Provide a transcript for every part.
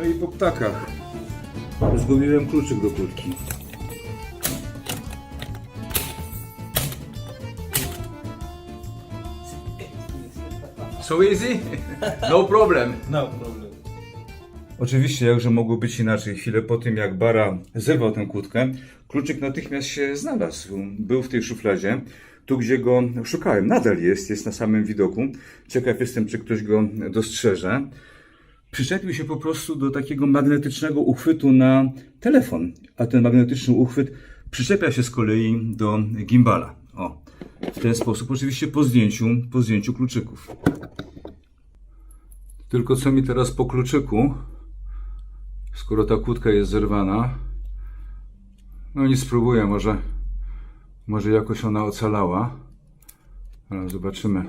No i po ptakach. Zgubiłem kluczyk do kłódki. So easy? No problem. No problem. Oczywiście, jakże mogło być inaczej. Chwilę po tym, jak Bara zerwał tę kłódkę, kluczyk natychmiast się znalazł. Był w tej szufladzie, tu gdzie go szukałem. Nadal jest, jest na samym widoku. Ciekaw jestem, czy ktoś go dostrzeże. Przyczepił się po prostu do takiego magnetycznego uchwytu na telefon, a ten magnetyczny uchwyt przyczepia się z kolei do gimbala. O, w ten sposób, oczywiście po zdjęciu, po zdjęciu kluczyków. Tylko co mi teraz po kluczyku? skoro ta kłódka jest zerwana. No nie spróbuję, może, może jakoś ona ocalała. Ale zobaczymy.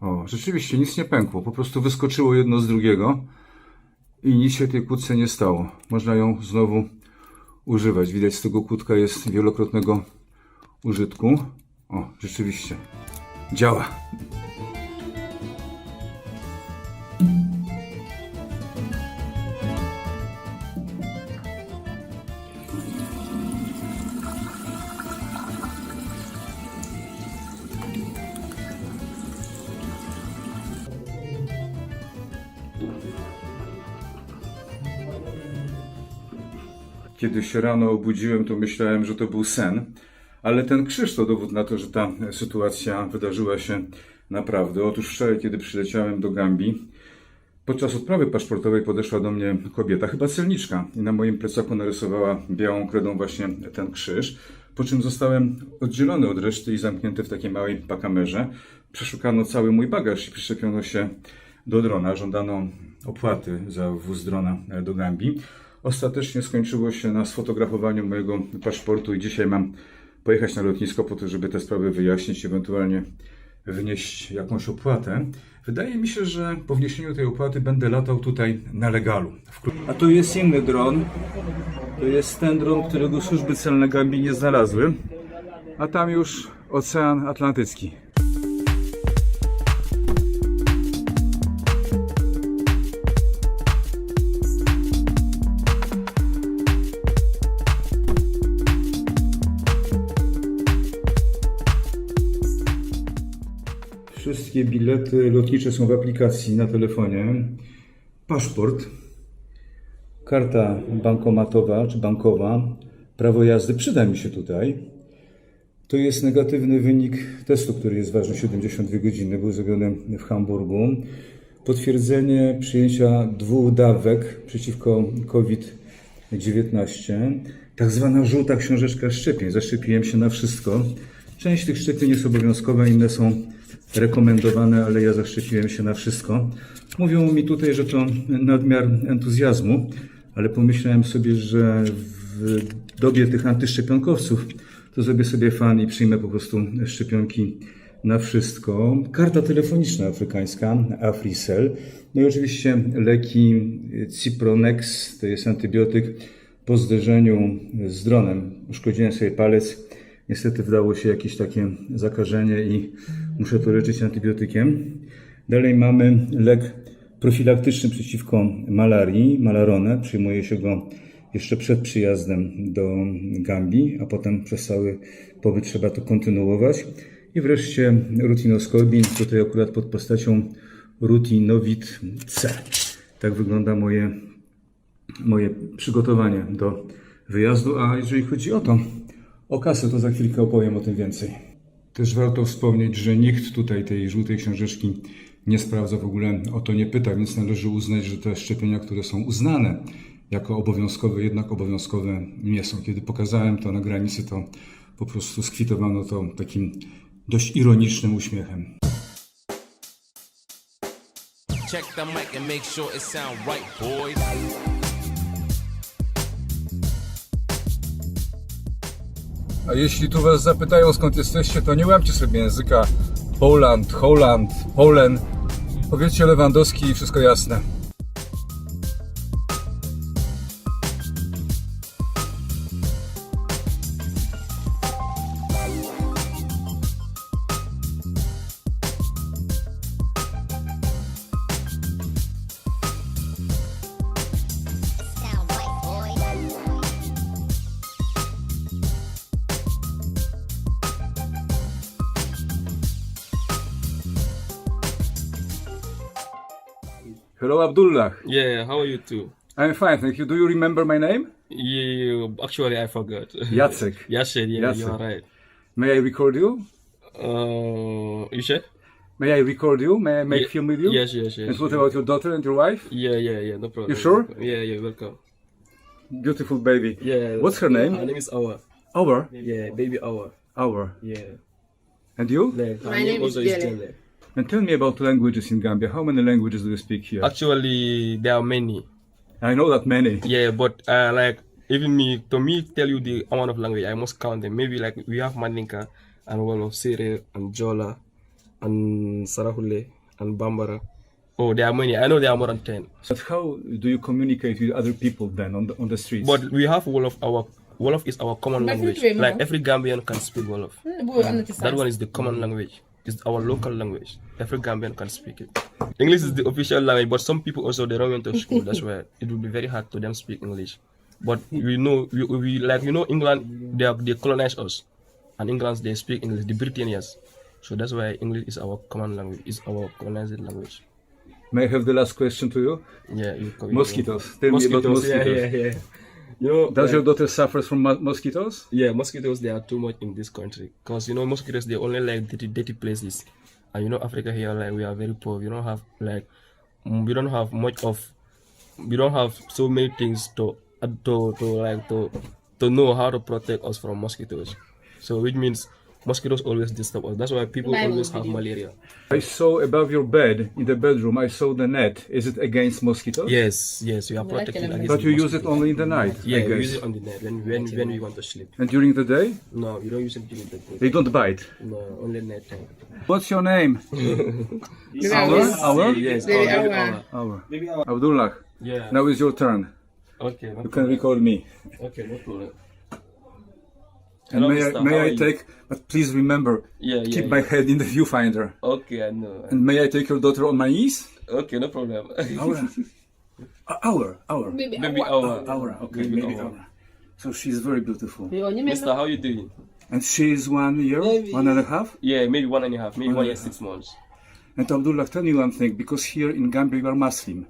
O, rzeczywiście nic nie pękło, po prostu wyskoczyło jedno z drugiego i nic się tej kłódce nie stało. Można ją znowu używać. Widać z tego kłódka jest wielokrotnego użytku. O, rzeczywiście. Działa. Kiedy się rano obudziłem, to myślałem, że to był sen, ale ten krzyż to dowód na to, że ta sytuacja wydarzyła się naprawdę. Otóż wczoraj, kiedy przyleciałem do Gambii, podczas odprawy paszportowej podeszła do mnie kobieta, chyba celniczka, i na moim plecaku narysowała białą kredą właśnie ten krzyż, po czym zostałem oddzielony od reszty i zamknięty w takiej małej pakamerze. Przeszukano cały mój bagaż i przyczepiono się do drona. Żądano opłaty za wwóz drona do Gambii. Ostatecznie skończyło się na sfotografowaniu mojego paszportu i dzisiaj mam pojechać na lotnisko po to, żeby te sprawy wyjaśnić, ewentualnie wnieść jakąś opłatę. Wydaje mi się, że po wniesieniu tej opłaty będę latał tutaj na legalu. A tu jest inny dron. To jest ten dron, którego służby celne Gambii nie znalazły. A tam już Ocean Atlantycki. Wszystkie bilety lotnicze są w aplikacji na telefonie. Paszport, karta bankomatowa czy bankowa, prawo jazdy przyda mi się tutaj. To jest negatywny wynik testu, który jest ważny 72 godziny, był zrobiony w Hamburgu. Potwierdzenie przyjęcia dwóch dawek przeciwko COVID-19. Tak zwana żółta książeczka szczepień. Zaszczepiłem się na wszystko. Część tych szczepień jest obowiązkowa, inne są rekomendowane, ale ja zaszczepiłem się na wszystko. Mówią mi tutaj, że to nadmiar entuzjazmu, ale pomyślałem sobie, że w dobie tych antyszczepionkowców to zrobię sobie fan i przyjmę po prostu szczepionki na wszystko. Karta telefoniczna afrykańska, Africell. No i oczywiście leki Cipronex, to jest antybiotyk. Po zderzeniu z dronem uszkodziłem sobie palec. Niestety wdało się jakieś takie zakażenie i muszę to leczyć antybiotykiem. Dalej mamy lek profilaktyczny przeciwko malarii, malaronę. Przyjmuje się go jeszcze przed przyjazdem do Gambii, a potem przez cały pobyt trzeba to kontynuować. I wreszcie rutinoskobin, tutaj akurat pod postacią Rutinowid C. Tak wygląda moje, moje przygotowanie do wyjazdu. A jeżeli chodzi o to, o kasę, to za chwilkę opowiem o tym więcej. Też warto wspomnieć, że nikt tutaj tej żółtej książeczki nie sprawdza, w ogóle o to nie pyta, więc należy uznać, że te szczepienia, które są uznane jako obowiązkowe, jednak obowiązkowe nie są. Kiedy pokazałem to na granicy, to po prostu skwitowano to takim dość ironicznym uśmiechem. Check the mic and make sure it sound right, boys. A jeśli tu was zapytają skąd jesteście, to nie łamcie sobie języka Poland, Holland, Polen. Powiedzcie Lewandowski i wszystko jasne. Hello, Abdullah. Yeah, how are you too? I'm fine, thank you. Do you remember my name? Yeah, actually, I forgot. Jacek. Yasir, yeah, Jacek. you are right. May I record you? Uh, you sure? May I record you? May I make Ye- film with you? Yes, yes, yes. And what yes. about your daughter and your wife? Yeah, yeah, yeah, no problem. You sure? Yeah, yeah, welcome. Beautiful baby. Yeah. What's her name? Her name is Awa. Our. Yeah, baby Awa. Our. Yeah. And you? Like, her My name is also Jelle. Jelle. And tell me about languages in Gambia. How many languages do you speak here? Actually, there are many. I know that many. Yeah, but uh, like even me, to me, tell you the amount of language, I must count them. Maybe like we have Mandinka and one of Sere and Jola and Sarahule and Bambara. Oh, there are many. I know there are more than ten. But how do you communicate with other people then on the on the streets? But we have Wolof. Our Wolof is our common language. Like every Gambian can speak Wolof. Boy, I'm That one is the common language. It's our local language. Every Gambian can speak it. English is the official language, but some people also they don't went to school. That's why it will be very hard to them speak English. But we know we, we like you know England they are, they colonized us, and England they speak English. The Britannians, so that's why English is our common language. Is our colonized language. May I have the last question to you? Yeah, you, you Mosquitoes. Tell me about Mosquitoes. Yeah, yeah, yeah. You know, Does like- your daughter suffer from mo- mosquitoes? Yeah, mosquitoes they are too much in this country because you know mosquitoes they only like dirty, dirty places, and you know Africa here like we are very poor. We don't have like we don't have much of we don't have so many things to uh, to to like to to know how to protect us from mosquitoes. So which means mosquitoes always disturb us. That's why people Bible always have malaria. I saw above your bed in the bedroom. I saw the net. Is it against mosquitoes? Yes, yes, we are like protected them. against. But you use it only in the night. Yeah, I we guess. use it on the night when when when we want to sleep. And during the day, No, you don't use it during the day. they don't bite. No, only night time. What's your name? Baby, Our? Our? Yes, Baby our- Our. Abdullah. Yeah. Now is your turn. Okay. No You can record me. Okay, no problem. And Hello, may I, may How I are you? take, but please remember, Yeah, yeah. keep yeah. my head in the viewfinder. Okay, I know. And may I take your daughter on my knees? Okay, no problem. Our. Our. Our. Baby, Baby Awa. Awa. Our. Okay, Baby maybe Awa. our. So she's very beautiful. Yo, you Mister, how you doing? And she's one year, one and a half. Yeah, maybe one and a half, maybe One one and year, half. six months. And Abdullah, tell me one thing, because here in Gambia you are Muslim,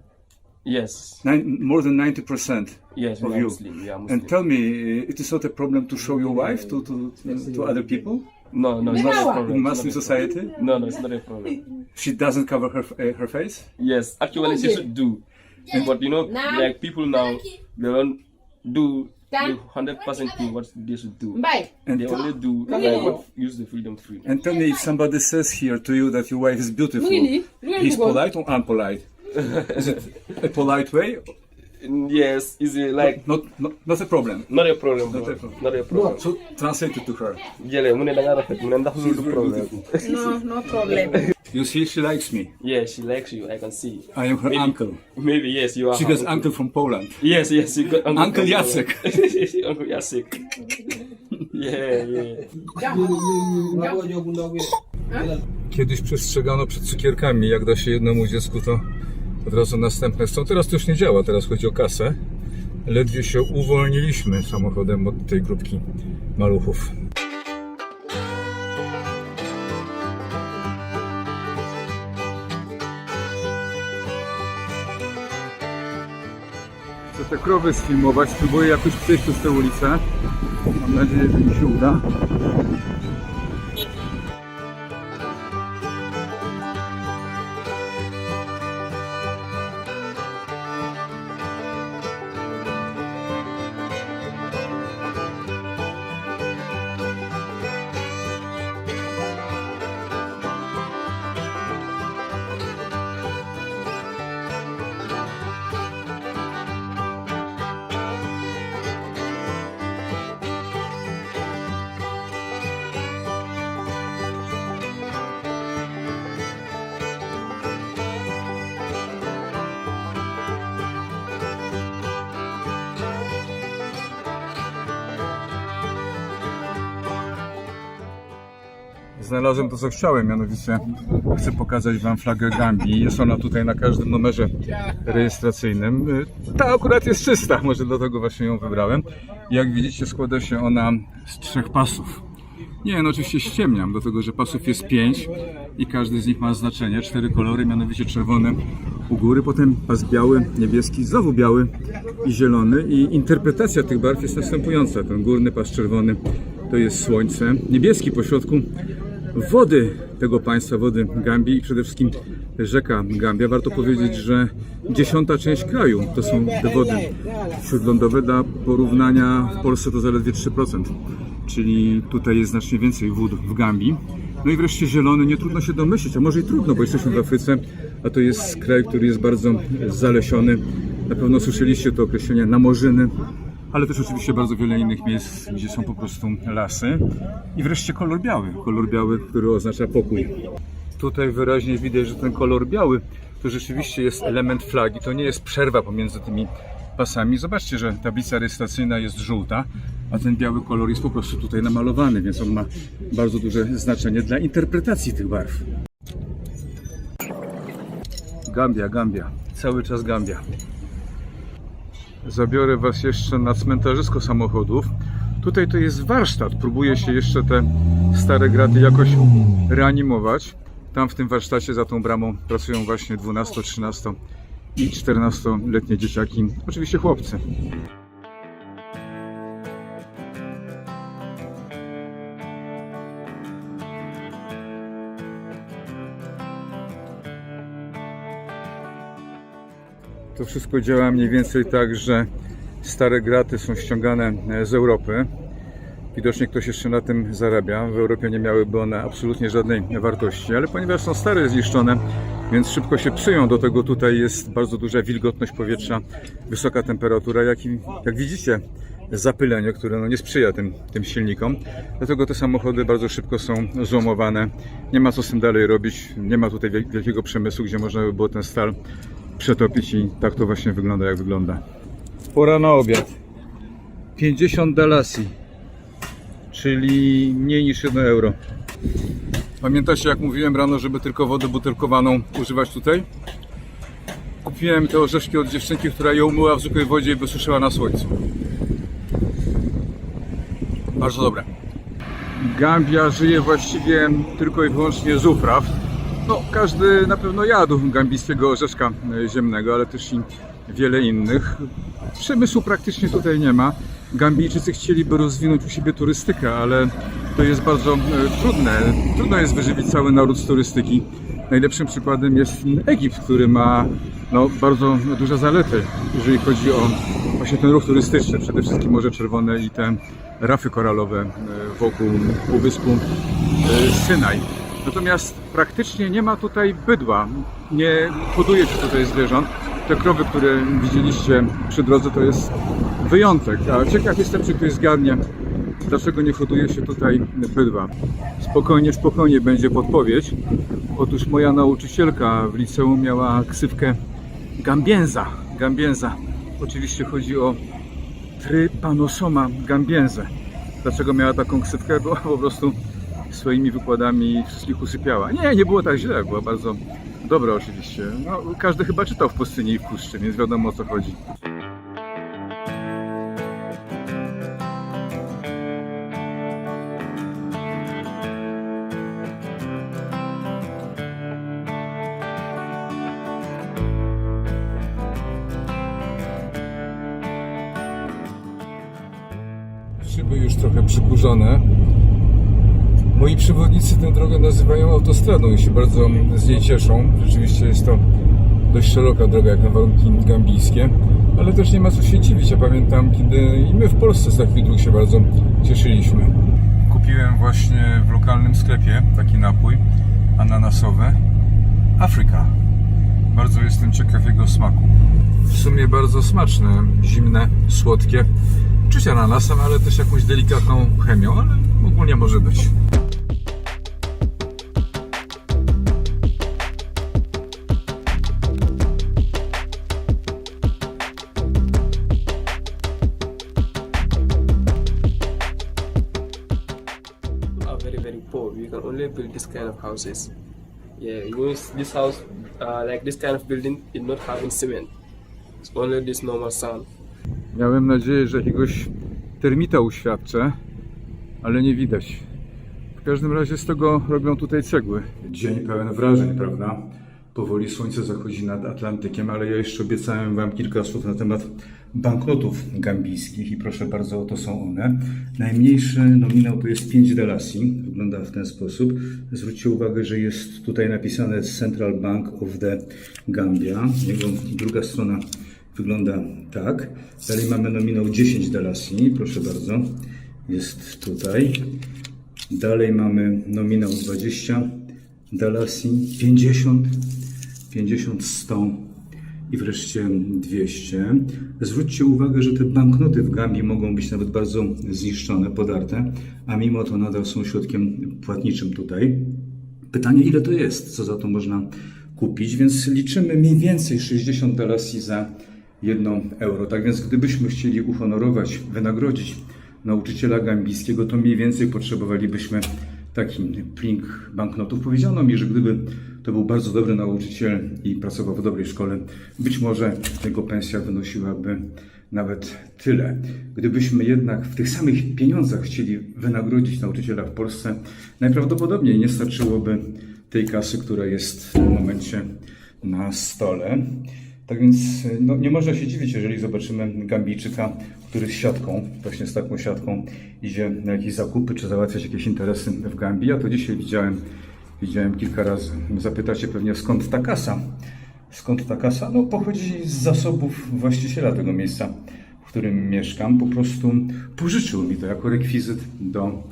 Yes, Nine, more than 90%. yes, Of we you. Muslim. We. And tell me, uh, it is not a problem to show your wife to, to, to other people no, no, it's not a problem. in Muslim society? No, no, it's not a problem. She doesn't cover her, uh, her face? Yes, actually, she should do. But you know, Now- like people now, they don't do the hundred percent thing what they should do. And, They only do like what use the freedom free. and tell me if somebody says here to you that your wife is beautiful, Really? Really he's polite or unpolite? Is it a polite way? Yes, is it like Not, not, not a problem. not a problem, bro. Not a problem. Not a problem. So translate it to her. Jëlee mu ne da loolu du problème. No, no problem. You see, she likes me. Yeah, she likes you. I can see. I am her Maybe- uncle. Maybe yes, you are. She her gets uncle from Poland. Yes, yes, you got Uncle, Uncle Jacek. Uncle Jacek. Yeah, yeah. Kiedyś przestrzegano przed cukierkami, jak da się jednemu dziecku, to od razu następne są. Teraz to już nie działa, teraz chodzi o kasę. Ledwie się uwolniliśmy samochodem od tej grupki maluchów. Chcę te krowy sfilmować, spróbuję jakoś przejść przez tę ulicę. Mam nadzieję, że mi się uda. Znalazłem to, co chciałem, mianowicie chcę pokazać Wam flagę Gambii. Jest ona tutaj na każdym numerze rejestracyjnym. Y, Ta akurat jest czysta, może dlatego właśnie ją wybrałem. Jak widzicie, składa się ona z trzech pasów. Nie, no oczywiście ściemniam, dlatego że pasów jest pięć, i każdy z nich ma znaczenie. Cztery kolory, mianowicie czerwony u góry, potem pas biały, niebieski, znowu biały i zielony. I interpretacja tych barw jest następująca. Ten górny pas czerwony to jest słońce, niebieski po środku wody tego państwa, wody Gambii i przede wszystkim rzeka Gambia. Warto powiedzieć, że dziesiąta część kraju to są te wody śródlądowe. Dla porównania w Polsce to zaledwie 3%, czyli tutaj jest znacznie więcej wód w Gambii. No i wreszcie zielony, nie trudno się domyślić, a może i trudno, bo jesteśmy w Afryce, a to jest kraj, który jest bardzo zalesiony. Na pewno słyszeliście to określenie namorzyny, ale też oczywiście bardzo wiele innych miejsc, gdzie są po prostu lasy. I wreszcie kolor biały, kolor biały, który oznacza pokój. Tutaj wyraźnie widać, że ten kolor biały to rzeczywiście jest element flagi, to nie jest przerwa pomiędzy tymi pasami. Zobaczcie, że tablica rejestracyjna jest żółta, a ten biały kolor jest po prostu tutaj namalowany, więc on ma bardzo duże znaczenie dla interpretacji tych barw. Gambia, Gambia, cały czas Gambia. Zabiorę Was jeszcze na cmentarzysko samochodów. Tutaj to jest warsztat. Próbuję się jeszcze te stare graty jakoś reanimować. Tam w tym warsztacie za tą bramą pracują właśnie 12, 13 i 14-letnie dzieciaki. Oczywiście chłopcy. To wszystko działa mniej więcej tak, że stare graty są ściągane e, z Europy. Widocznie ktoś jeszcze na tym zarabia. W Europie nie miałyby one absolutnie żadnej wartości, ale ponieważ są stare, zniszczone, więc szybko się psują. Do tego tutaj jest bardzo duża wilgotność powietrza, wysoka temperatura, jak, i, jak widzicie, zapylenie, które no nie sprzyja tym, tym silnikom. Dlatego te samochody bardzo szybko są złomowane. Nie ma co z tym dalej robić. Nie ma tutaj wiel- wielkiego przemysłu, gdzie można by było ten stal przetopić i tak to właśnie wygląda, jak wygląda. Pora na obiad. 50 dalasji, czyli mniej niż 1 euro. Pamiętacie, jak mówiłem rano, żeby tylko wodę butelkowaną używać tutaj? Kupiłem te orzeszki od dziewczynki, która je umyła w zwykłej wodzie i wysuszyła na słońcu. Bardzo dobre. Gambia żyje właściwie tylko i wyłącznie z upraw. No, każdy na pewno jadł gambijskiego orzeszka e, ziemnego, ale też i wiele innych. Przemysłu praktycznie tutaj nie ma. Gambijczycy chcieliby rozwinąć u siebie turystykę, ale to jest bardzo e, trudne. Trudno jest wyżywić cały naród z turystyki. Najlepszym przykładem jest Egipt, który ma no, bardzo duże zalety, jeżeli chodzi o właśnie ten ruch turystyczny. Przede wszystkim Morze Czerwone i te rafy koralowe e, wokół półwyspu Synaj. Natomiast praktycznie nie ma tutaj bydła. Nie hoduje się tutaj zwierząt. Te krowy, które widzieliście przy drodze, to jest wyjątek. A ciekaw jestem, czy ktoś zgadnie, dlaczego nie hoduje się tutaj bydła. Spokojnie, spokojnie będzie podpowiedź. Otóż moja nauczycielka w liceum miała ksywkę Gambienza. Gambienza. Oczywiście chodzi o Trypanosoma gambiense. Dlaczego miała taką ksywkę? Bo po prostu swoimi wykładami wszystkich usypiała. Nie, nie było tak źle, była bardzo dobra oczywiście. No, każdy chyba czytał w Pustyni i w Puszczy, więc wiadomo o co chodzi. Szyby już trochę przykurzone. Moi przewodnicy tę drogę nazywają autostradą i się bardzo z niej cieszą. Rzeczywiście jest to dość szeroka droga jak na warunki gambijskie, ale też nie ma co się dziwić. Ja pamiętam, kiedy i my w Polsce z takich dróg się bardzo cieszyliśmy. Kupiłem właśnie w lokalnym sklepie taki napój ananasowy. Afryka. Bardzo jestem ciekaw jego smaku. W sumie bardzo smaczne, zimne, słodkie. Czuć ananasem, ale też jakąś delikatną chemią, ale ogólnie może być. This kind of houses. Yeah, use this house, uh, like this kind of building, is not having cement. It's only this normal sand. Miałem nadzieję, że jakiegoś termita uświadczę, ale nie widać. każdym razie z tego robią tutaj cegły. Dzień pełen wrażeń, prawda? Powoli słońce zachodzi nad Atlantykiem, ale ja jeszcze obiecałem Wam kilka słów na temat banknotów gambijskich i proszę bardzo, oto są one. Najmniejszy nominał to jest 5 delasi, wygląda w ten sposób. Zwróćcie uwagę, że jest tutaj napisane Central Bank of the Gambia. Jego druga strona wygląda tak. Dalej mamy nominał 10 delasi, proszę bardzo. Jest tutaj. Dalej mamy nominał 20 Dalasi, 50, 50, 100 i wreszcie 200. Zwróćcie uwagę, że te banknoty w Gambii mogą być nawet bardzo zniszczone, podarte, a mimo to nadal są środkiem płatniczym tutaj. Pytanie, ile to jest, co za to można kupić, więc liczymy mniej więcej 60 dalasi za 1 euro. Tak więc gdybyśmy chcieli uhonorować, wynagrodzić nauczyciela gambijskiego, to mniej więcej potrzebowalibyśmy taki plik banknotów. Powiedziano mi, że gdyby to był bardzo dobry nauczyciel i pracował w dobrej szkole, być może jego pensja wynosiłaby nawet tyle. Gdybyśmy jednak w tych samych pieniądzach chcieli wynagrodzić nauczyciela w Polsce, najprawdopodobniej nie starczyłoby tej kasy, która jest w tym momencie na stole. Tak więc no, nie można się dziwić, jeżeli zobaczymy Gambijczyka, który z siatką, właśnie z taką siatką, idzie na jakieś zakupy czy załatwiać jakieś interesy w Gambii. Ja to dzisiaj widziałem, widziałem kilka razy. Zapytacie pewnie skąd ta kasa. Skąd ta kasa? No pochodzi z zasobów właściciela tego miejsca, w którym mieszkam. Po prostu pożyczył mi to jako rekwizyt do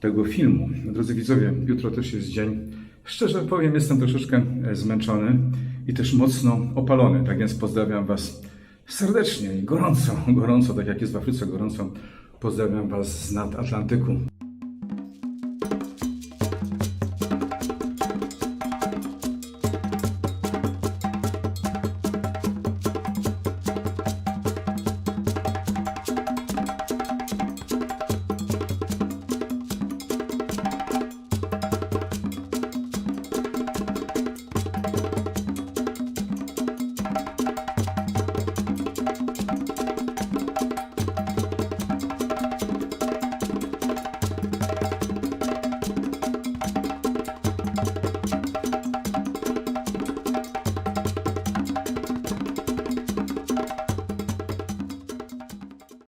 tego filmu. Drodzy widzowie, jutro też jest dzień. Szczerze powiem, jestem troszeczkę zmęczony i też mocno opalony. Tak więc pozdrawiam Was serdecznie i gorąco, gorąco, tak jak jest w Afryce gorąco. Pozdrawiam Was z nad Atlantyku.